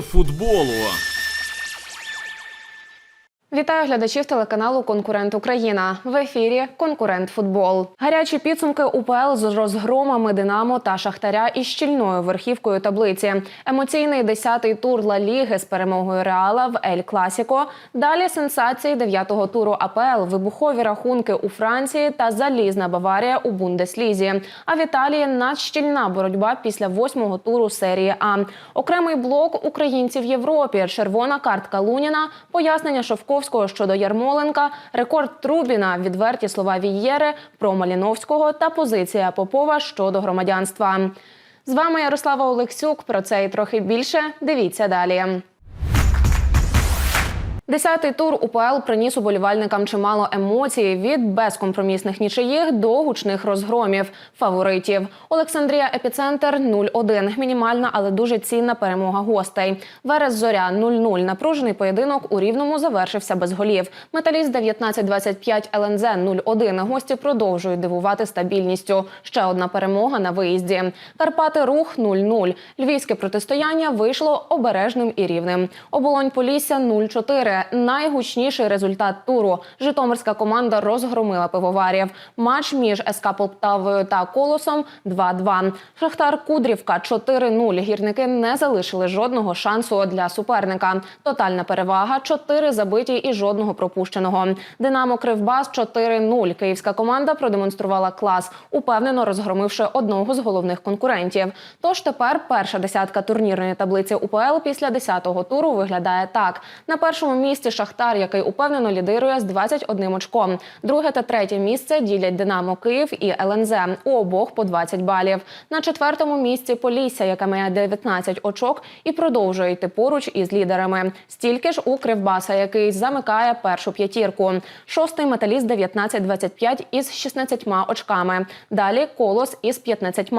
Футболу. Вітаю глядачів телеканалу Конкурент Україна в ефірі Конкурент Футбол. Гарячі підсумки УПЛ з розгромами Динамо та Шахтаря із щільною верхівкою таблиці. Емоційний десятий тур Ла Ліги з перемогою Реала в Ель Класіко. Далі сенсації дев'ятого туру АПЛ, вибухові рахунки у Франції та залізна Баварія у Бундеслізі. А в Італії надщільна боротьба після восьмого туру серії А. Окремий блок українців Європі. Червона картка Луніна, пояснення Шовковського щодо Ярмоленка, рекорд Трубіна, відверті слова Вієри про Маліновського та позиція Попова щодо громадянства. З вами Ярослава Олексюк. Про це і трохи більше. Дивіться далі. Десятий тур УПЛ приніс уболівальникам чимало емоцій від безкомпромісних нічиїх до гучних розгромів фаворитів. Олександрія Епіцентр 0-1. Мінімальна, але дуже цінна перемога гостей. Верес Зоря 0-0. Напружений поєдинок у рівному завершився без голів. Металіст 19-25 ЛНЗ 0-1. Гості продовжують дивувати стабільністю. Ще одна перемога на виїзді. Карпати Рух 0-0. Львівське протистояння вийшло обережним і рівним. Оболонь Полісся 0-4. Найгучніший результат туру. Житомирська команда розгромила пивоварів. Матч між СК Полтавою та Колосом 2-2. Шахтар Кудрівка 4-0. Гірники не залишили жодного шансу для суперника. Тотальна перевага 4 забиті і жодного пропущеного. Динамо Кривбас 4-0. Київська команда продемонструвала клас, упевнено розгромивши одного з головних конкурентів. Тож тепер перша десятка турнірної таблиці УПЛ після 10-го туру виглядає так: на першому місці Шахтар, який упевнено лідирує з 21 очком. Друге та третє місце ділять Динамо Київ і ЛНЗ. У обох по 20 балів. На четвертому місці Полісся, яка має 19 очок і продовжує йти поруч із лідерами. Стільки ж у Кривбаса, який замикає першу п'ятірку. Шостий металіст 19-25 із 16 очками. Далі колос із 15.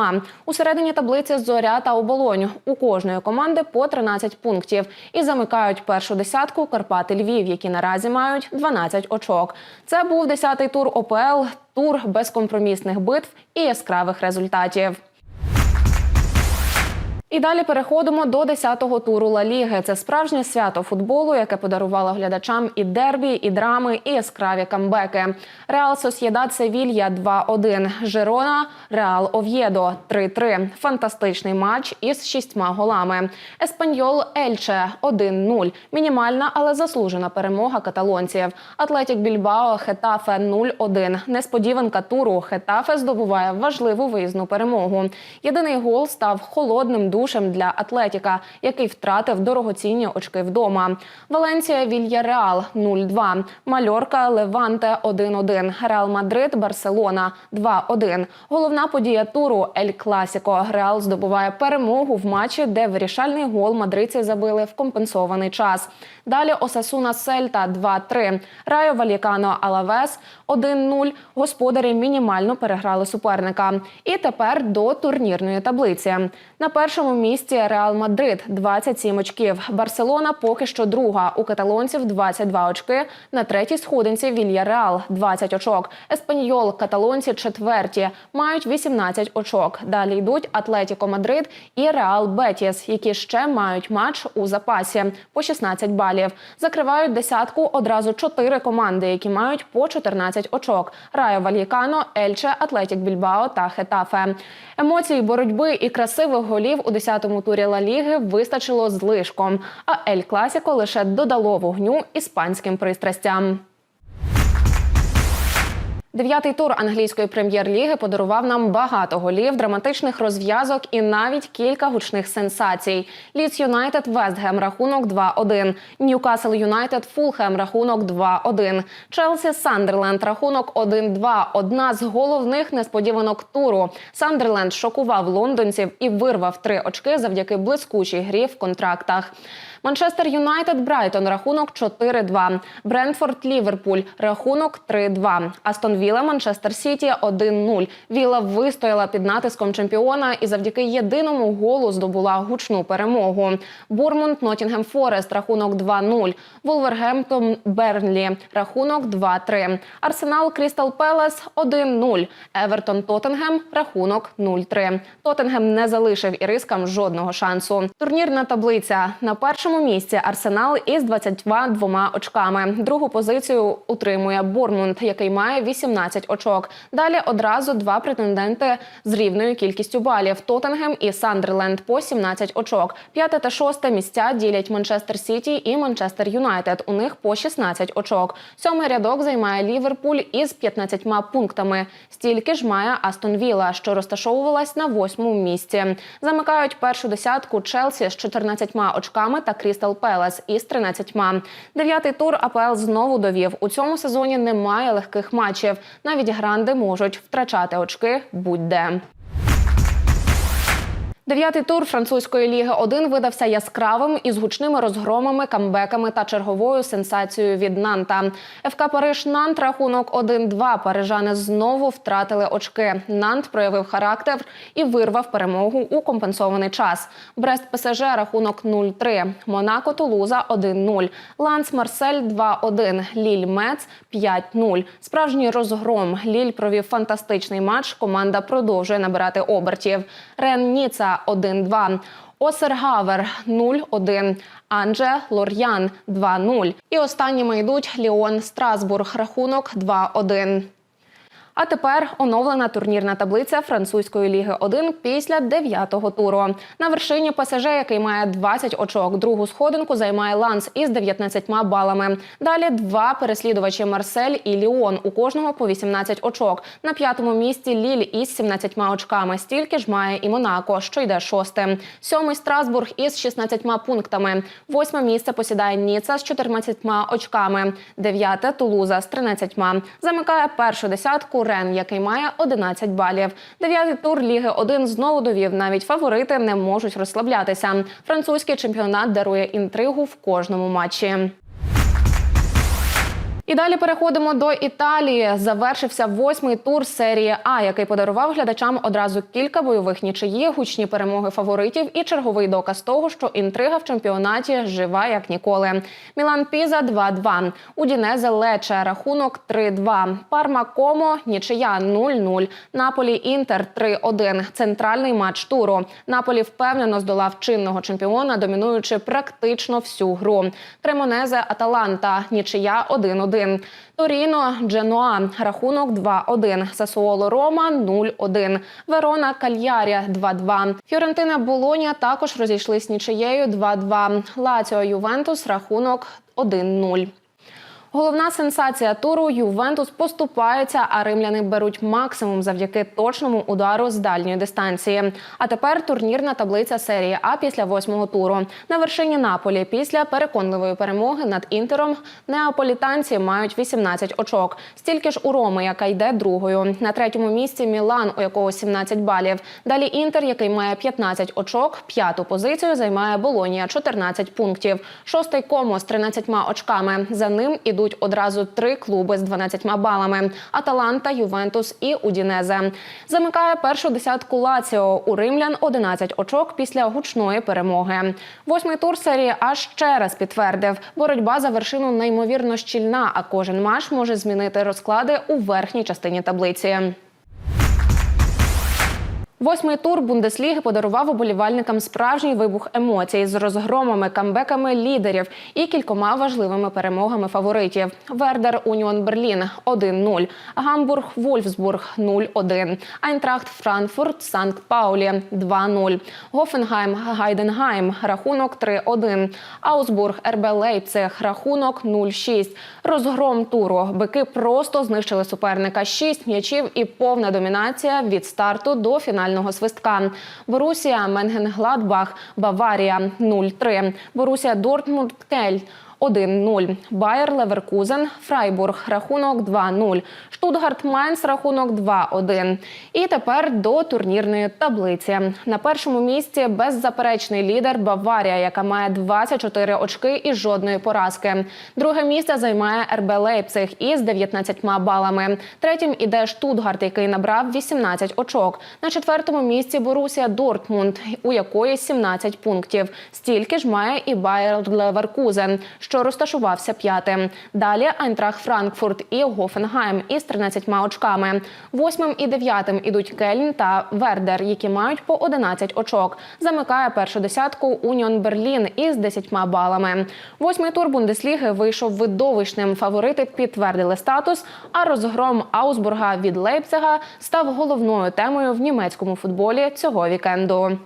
У середині таблиці зоря та оболонь. У кожної команди по 13 пунктів і замикають першу десятку Карпати Львів, які наразі мають 12 очок. Це був 10-й тур ОПЛ, тур безкомпромісних битв і яскравих результатів. І далі переходимо до 10-го туру Ла Ліги. Це справжнє свято футболу, яке подарувало глядачам і дербі, і драми, і яскраві камбеки. Реал Сосєдад Севілья 2-1. Жирона Реал Ов'єдо 3-3. Фантастичний матч із шістьма голами. Еспаньол Ельче 1-0. Мінімальна, але заслужена перемога каталонців. Атлетік Більбао Хетафе 0-1. Несподіванка туру. Хетафе здобуває важливу виїзну перемогу. Єдиний гол став холодним душем для Атлетіка, який втратив дорогоцінні очки вдома. Валенція Вільяреал 0-2. Мальорка Леванте 1-1. Реал Мадрид Барселона 2-1. Головна подія туру Ель Класіко. Реал здобуває перемогу в матчі, де вирішальний гол мадридці забили в компенсований час. Далі Осасуна Сельта 2-3. Райо Валікано Алавес 1-0. Господарі мінімально переграли суперника. І тепер до турнірної таблиці. На першому місці Реал Мадрид 27 очків. Барселона поки що друга. У каталонців 22 очки. На третій сходинці Вільяреал 20 очок. Еспаньол каталонці четверті мають 18 очок. Далі йдуть Атлетіко Мадрид і Реал Бетіс, які ще мають матч у запасі по 16 балів. Закривають десятку одразу чотири команди, які мають по 14 очок: Райо Вальєкано, Ельче, Атлетік Більбао та Хетафе. Емоцій, боротьби і красивих голів у 10-му турі Ла Ліги вистачило з лишком. А Ель Класіко лише додало вогню іспанським пристрастям. Дев'ятий тур англійської прем'єр-ліги подарував нам багато голів, драматичних розв'язок і навіть кілька гучних сенсацій. Ліц Юнайтед Вестгем рахунок 2-1. Ньюкасл Юнайтед Фулхем рахунок 2-1. Челсі Сандерленд рахунок 1-2. Одна з головних несподіванок туру. Сандерленд шокував лондонців і вирвав три очки завдяки блискучій грі в контрактах. Манчестер Юнайтед Брайтон рахунок 4-2. Брентфорд Ліверпуль рахунок 3-2. Астон Вілла Манчестер Сіті 1-0. Вілла вистояла під натиском чемпіона і завдяки єдиному голу здобула гучну перемогу. Бурмунд Ноттінгем Форест рахунок 2-0. Вулвергемптон Бернлі рахунок 2-3. Арсенал Крістал Пелес 1-0. Евертон Тоттенгем рахунок 0-3. Тоттенгем не залишив ірискам жодного шансу. Турнірна таблиця на першому місці Арсенал із 22 очками. Другу позицію утримує Бормунд, який має 18 очок. Далі одразу два претенденти з рівною кількістю балів: Тоттенгем і Сандерленд по 17 очок. П'яте та шосте місця ділять Манчестер Сіті і Манчестер Юнайтед. У них по 16 очок. Сьомий рядок займає Ліверпуль із 15 пунктами. Стільки ж має Астон Вілла, що розташовувалась на восьмому місці. Замикають першу десятку Челсі з 14 очками та Крістал Пелес із 13. Дев'ятий тур АПЛ знову довів. У цьому сезоні немає легких матчів. Навіть гранди можуть втрачати очки будь-де. Дев'ятий тур французької ліги 1 видався яскравим із гучними розгромами, камбеками та черговою сенсацією від Нанта. ФК Париж Нант рахунок 1-2. Парижани знову втратили очки. Нант проявив характер і вирвав перемогу у компенсований час. Брест ПСЖ рахунок 0-3. Монако Тулуза 1-0. Ланс Марсель 2-1. Ліль Мец 5-0. Справжній розгром. Ліль провів фантастичний матч. Команда продовжує набирати обертів. Рен Ніца 1-2. Осергавер 0-1. Анже Лор'ян 2-0. І останніми йдуть Ліон Страсбург. Рахунок 2-1. А тепер оновлена турнірна таблиця французької ліги 1 після дев'ятого туру. На вершині ПСЖ, який має 20 очок. Другу сходинку займає Ланс із 19 балами. Далі два переслідувачі Марсель і Ліон. У кожного по 18 очок. На п'ятому місці Ліль із 17 очками. Стільки ж має і Монако, що йде шостим. Сьомий Страсбург із 16 пунктами. Восьме місце посідає Ніца з 14 очками. Дев'яте Тулуза з 13. Замикає першу десятку Рен, який має 11 балів. Дев'ятий тур Ліги 1 знову довів. Навіть фаворити не можуть розслаблятися. Французький чемпіонат дарує інтригу в кожному матчі. І далі переходимо до Італії. Завершився восьмий тур серії А, який подарував глядачам одразу кілька бойових нічиї, гучні перемоги фаворитів і черговий доказ того, що інтрига в чемпіонаті жива як ніколи. Мілан Піза 2-2. Удінезе Лече рахунок 3-2. Парма Комо нічия 0-0. Наполі Інтер 3-1. Центральний матч туру. Наполі впевнено здолав чинного чемпіона, домінуючи практично всю гру. Кремонезе Аталанта нічия 1-1. Торіно Дженуа рахунок 2-1. Сасуоло Рома 0-1. Верона Кальярія 2-2. Фіорентина Болоня також розійшлись нічиєю 2-2. Лаціо Ювентус рахунок 1-0. Головна сенсація туру Ювентус поступається, а римляни беруть максимум завдяки точному удару з дальньої дистанції. А тепер турнірна таблиця серії А після восьмого туру. На вершині Наполі після переконливої перемоги над інтером неаполітанці мають 18 очок. Стільки ж у Роми, яка йде другою. На третьому місці Мілан, у якого 17 балів. Далі Інтер, який має 15 очок. П'яту позицію займає Болонія 14 пунктів. Шостий комо з 13 очками. За ним ідуть одразу три клуби з 12 балами: Аталанта, Ювентус і Удінезе. Замикає першу десятку Лаціо. У римлян 11 очок після гучної перемоги. Восьмий тур серії А ще раз підтвердив. Боротьба за вершину неймовірно щільна, а кожен матч може змінити розклади у верхній частині таблиці. Восьмий тур Бундесліги подарував уболівальникам справжній вибух емоцій з розгромами, камбеками лідерів і кількома важливими перемогами фаворитів. Вердер Уніон Берлін 1-0, Гамбург Вольфсбург 0-1, Айнтрахт Франкфурт Санкт Паулі 2-0, Гофенгайм Гайденгайм рахунок 3-1, Аусбург РБ Лейпциг рахунок 0-6. Розгром туру. Бики просто знищили суперника. Шість м'ячів і повна домінація від старту до фінального свистка. Борусія Менгенгладбах Баварія 0-3. Борусія Дортмунд Кель 1-0. Байер Леверкузен, Фрайбург рахунок 2-0. Штутгарт Майнц рахунок 2-1. І тепер до турнірної таблиці. На першому місці беззаперечний лідер Баварія, яка має 24 очки і жодної поразки. Друге місце займає РБ Лейпциг із 19 балами. Третім іде Штутгарт, який набрав 18 очок. На четвертому місці Борусія Дортмунд, у якої 17 пунктів. Стільки ж має і Байер Леверкузен, що розташувався п'ятим. Далі Айнтрах Франкфурт і Гофенгайм із 13 очками. Восьмим і дев'ятим ідуть Кельн та Вердер, які мають по 11 очок. Замикає першу десятку Уніон Берлін із 10 балами. Восьмий тур Бундесліги вийшов видовищним. Фаворити підтвердили статус. А розгром Аусбурга від Лейпцига став головною темою в німецькому футболі цього вікенду.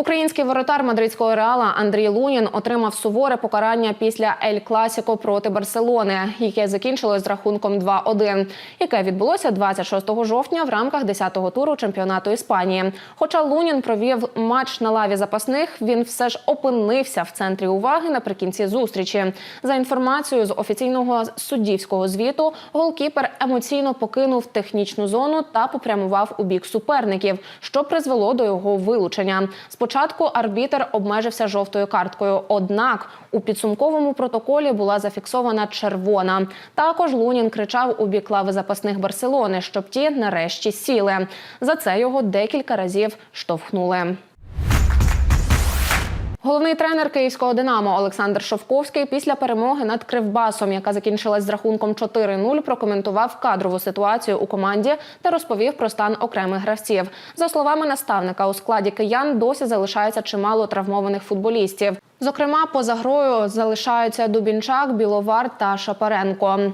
Український воротар мадридського реала Андрій Лунін отримав суворе покарання після Ель Класіко проти Барселони, яке закінчилось з рахунком 2-1, яке відбулося 26 жовтня в рамках 10-го туру чемпіонату Іспанії. Хоча Лунін провів матч на лаві запасних, він все ж опинився в центрі уваги наприкінці зустрічі. За інформацією з офіційного суддівського звіту, голкіпер емоційно покинув технічну зону та попрямував у бік суперників, що призвело до його вилучення. Спочатку арбітер обмежився жовтою карткою. Однак у підсумковому протоколі була зафіксована червона. Також Лунін кричав у бік лави запасних Барселони, щоб ті нарешті сіли. За це його декілька разів штовхнули. Головний тренер київського Динамо Олександр Шовковський після перемоги над Кривбасом, яка закінчилась з рахунком 4-0, прокоментував кадрову ситуацію у команді та розповів про стан окремих гравців. За словами наставника, у складі киян досі залишається чимало травмованих футболістів. Зокрема, поза грою залишаються Дубінчак, Біловар та Шапаренко.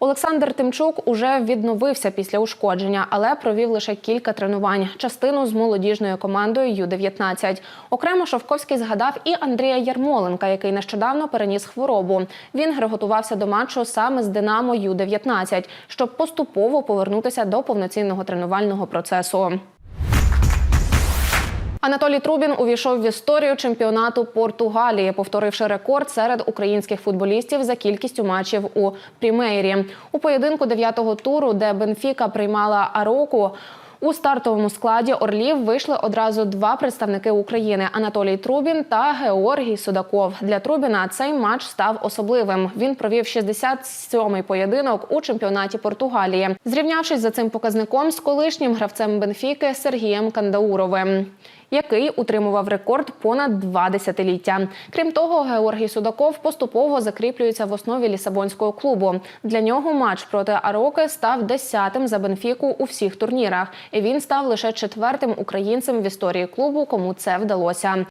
Олександр Тимчук уже відновився після ушкодження, але провів лише кілька тренувань. Частину з молодіжною командою Ю-19. Окремо Шовковський згадав і Андрія Ярмоленка, який нещодавно переніс хворобу. Він готувався до матчу саме з Динамо Ю-19, щоб поступово повернутися до повноцінного тренувального процесу. Анатолій Трубін увійшов в історію чемпіонату Португалії, повторивши рекорд серед українських футболістів за кількістю матчів у Прімейрі. У поєдинку дев'ятого туру, де Бенфіка приймала Ароку. У стартовому складі Орлів вийшли одразу два представники України Анатолій Трубін та Георгій Судаков. Для Трубіна цей матч став особливим. Він провів 67-й поєдинок у чемпіонаті Португалії, зрівнявшись за цим показником з колишнім гравцем Бенфіки Сергієм Кандауровим. Який утримував рекорд понад два десятиліття. Крім того, Георгій Судаков поступово закріплюється в основі лісабонського клубу. Для нього матч проти Ароки став десятим за Бенфіку у всіх турнірах, і він став лише четвертим українцем в історії клубу, кому це вдалося.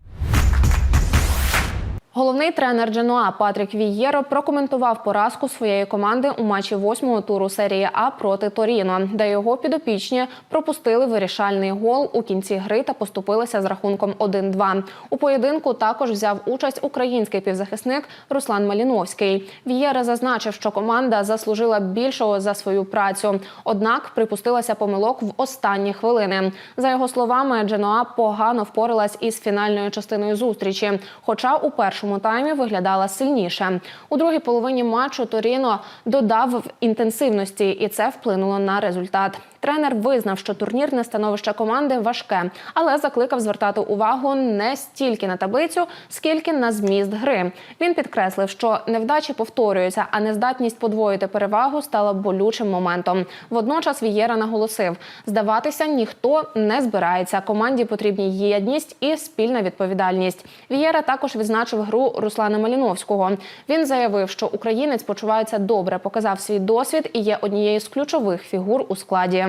Головний тренер Дженуа Патрік Вієро прокоментував поразку своєї команди у матчі восьмого туру серії А проти Торіно, де його підопічні пропустили вирішальний гол у кінці гри та поступилися з рахунком 1-2. У поєдинку також взяв участь український півзахисник Руслан Маліновський. Вієра зазначив, що команда заслужила більшого за свою працю, однак припустилася помилок в останні хвилини. За його словами, Дженуа погано впоралась із фінальною частиною зустрічі, хоча у першому першому таймі виглядала сильніше. У другій половині матчу Торіно додав в інтенсивності, і це вплинуло на результат. Тренер визнав, що турнірне становище команди важке, але закликав звертати увагу не стільки на таблицю, скільки на зміст гри. Він підкреслив, що невдачі повторюються, а нездатність подвоїти перевагу стала болючим моментом. Водночас Вієра наголосив, здаватися ніхто не збирається. Команді потрібні єдність і спільна відповідальність. Вієра також відзначив гру Руслана Маліновського. Він заявив, що українець почувається добре, показав свій досвід і є однією з ключових фігур у складі.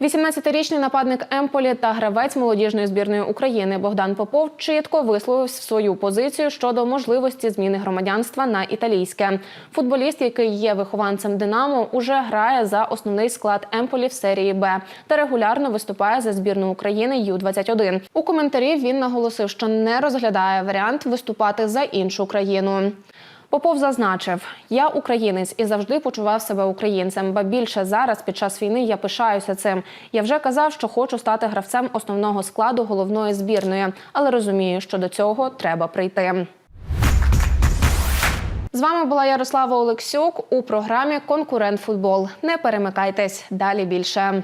18-річний нападник Емполі та гравець молодіжної збірної України Богдан Попов чітко висловив свою позицію щодо можливості зміни громадянства на італійське. Футболіст, який є вихованцем Динамо, уже грає за основний склад Емполі в серії Б та регулярно виступає за збірну України Ю-21. У коментарі він наголосив, що не розглядає варіант виступати за іншу країну. Попов зазначив: я українець і завжди почував себе українцем. Ба більше зараз під час війни я пишаюся цим. Я вже казав, що хочу стати гравцем основного складу головної збірної, але розумію, що до цього треба прийти. З вами була Ярослава Олексюк у програмі Конкурент Футбол. Не перемикайтесь далі більше.